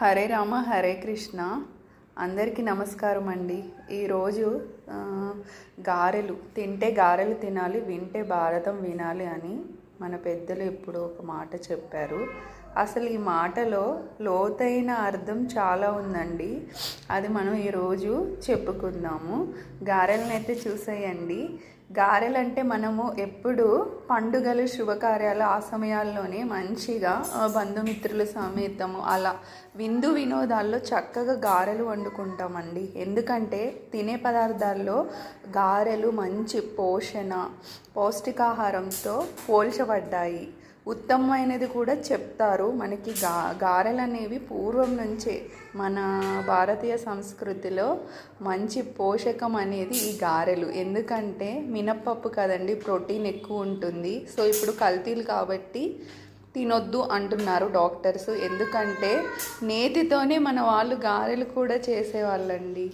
హరే రామ హరే కృష్ణ. అందరికీ నమస్కారం అండి. ఈరోజు గారెలు తింటే గారెలు తినాలి వింటే భారతం వినాలి అని మన పెద్దలు ఎప్పుడో ఒక మాట చెప్పారు. అసలు ఈ మాటలో లోతైన అర్థం చాలా ఉందండి. అది మనం ఈరోజు చెప్పుకుందాము. గారెలను అయితే చూసేయండి. గారెలంటే మనము ఎప్పుడు పండుగలు శుభకార్యాలు ఆ సమయాల్లోనే మంచిగా బంధుమిత్రుల సమేతము అలా విందు వినోదాల్లో చక్కగా గారెలు వండుకుంటామండి. ఎందుకంటే తినే పదార్థాల్లో గారెలు మంచి పోషణ పౌష్టికాహారంతో పోల్చబడ్డాయి. ఉత్తమమైనది కూడా చెప్తారు. మనకి గా గారెలు అనేవి పూర్వం నుంచే మన భారతీయ సంస్కృతిలో మంచి పోషకం అనేది ఈ గారెలు. ఎందుకంటే మినప్పప్పు కదండి ప్రోటీన్ ఎక్కువ ఉంటుంది. సో ఇప్పుడు కల్తీలు కాబట్టి తినొద్దు అంటున్నారు డాక్టర్స్. ఎందుకంటే నేతితోనే మన వాళ్ళు గారెలు కూడా చేసేవాళ్ళండి.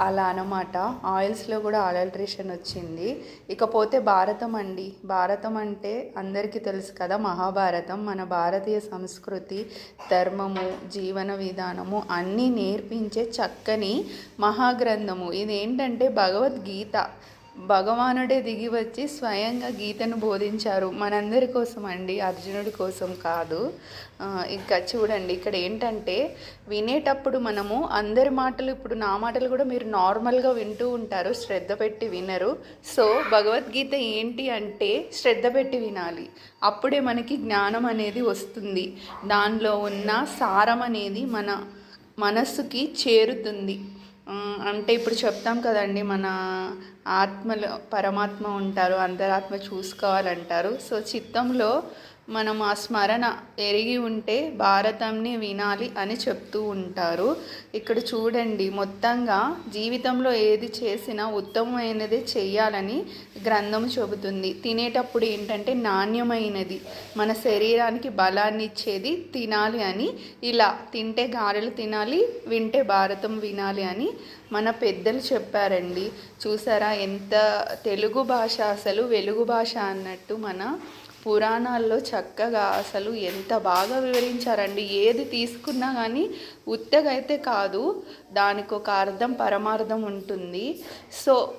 అలా అన్నమాట. ఆయిల్స్లో కూడా ఆల్టరేషన్ వచ్చింది. ఇకపోతే భారతం అండి. భారతం అంటే అందరికీ తెలుసు కదా మహాభారతం. మన భారతీయ సంస్కృతి ధర్మము జీవన విధానము అన్నీ నేర్పించే చక్కని మహాగ్రంథము. ఇదేంటంటే భగవద్గీత. భగవానుడే దిగి వచ్చి స్వయంగా గీతను బోధించారు. మనందరి కోసం అండి అర్జునుడి కోసం కాదు. ఇంకా చూడండి ఇక్కడ ఏంటంటే వినేటప్పుడు మనము అందరి మాటలు ఇప్పుడు నా మాటలు కూడా మీరు నార్మల్గా వింటూ ఉంటారు శ్రద్ధ పెట్టి వినరు. సో భగవద్గీత ఏంటి అంటే శ్రద్ధ పెట్టి వినాలి. అప్పుడే మనకి జ్ఞానం అనేది వస్తుంది. దానిలో ఉన్న సారం అనేది మన మనస్సుకి చేరుతుంది. అంటే ఇప్పుడు చెప్తాం కదండి మన ఆత్మలో పరమాత్మ ఉంటారు అంతరాత్మ చూసుకోవాలంటారు. సో చిత్తంలో మనం ఆ స్మరణ ఎరిగి ఉంటే భారతంని వినాలి అని చెప్తూ ఉంటారు. ఇక్కడ చూడండి మొత్తంగా జీవితంలో ఏది చేసినా ఉత్తమమైనదే చెయ్యాలని గ్రంథం చెబుతుంది. తినేటప్పుడు ఏంటంటే నాణ్యమైనది. మన శరీరానికి బలాన్ని ఇచ్చేది తినాలి అని. ఇలా తింటే గారెలు తినాలి వింటే భారతం వినాలి అని మన పెద్దలు చెప్పారండి. చూసారా ఎంత తెలుగు భాష అసలు? వెలుగు భాష అన్నట్టు మన పురాణాల్లో చక్కగా అసలు ఎంత బాగా వివరించారండి. ఏది తీసుకున్నా కానీ ఉత్తగైతే కాదు. దానికి ఒక అర్థం పరమార్థం ఉంటుంది. సో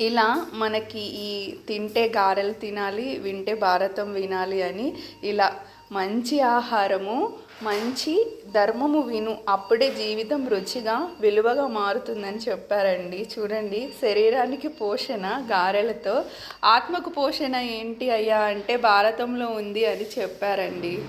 ఇలా మనకి ఈ తింటే గారెలు తినాలి వింటే భారతం వినాలి అని ఇలా మంచి ఆహారము మంచి ధర్మము విను అప్పుడే జీవితం రుచిగా విలువగా మారుతుందని చెప్పారండి. చూడండి శరీరానికి పోషణ గారెలతో. ఆత్మకు పోషణ ఏంటి అయ్యా అంటే భారతంలో ఉంది అని చెప్పారండి.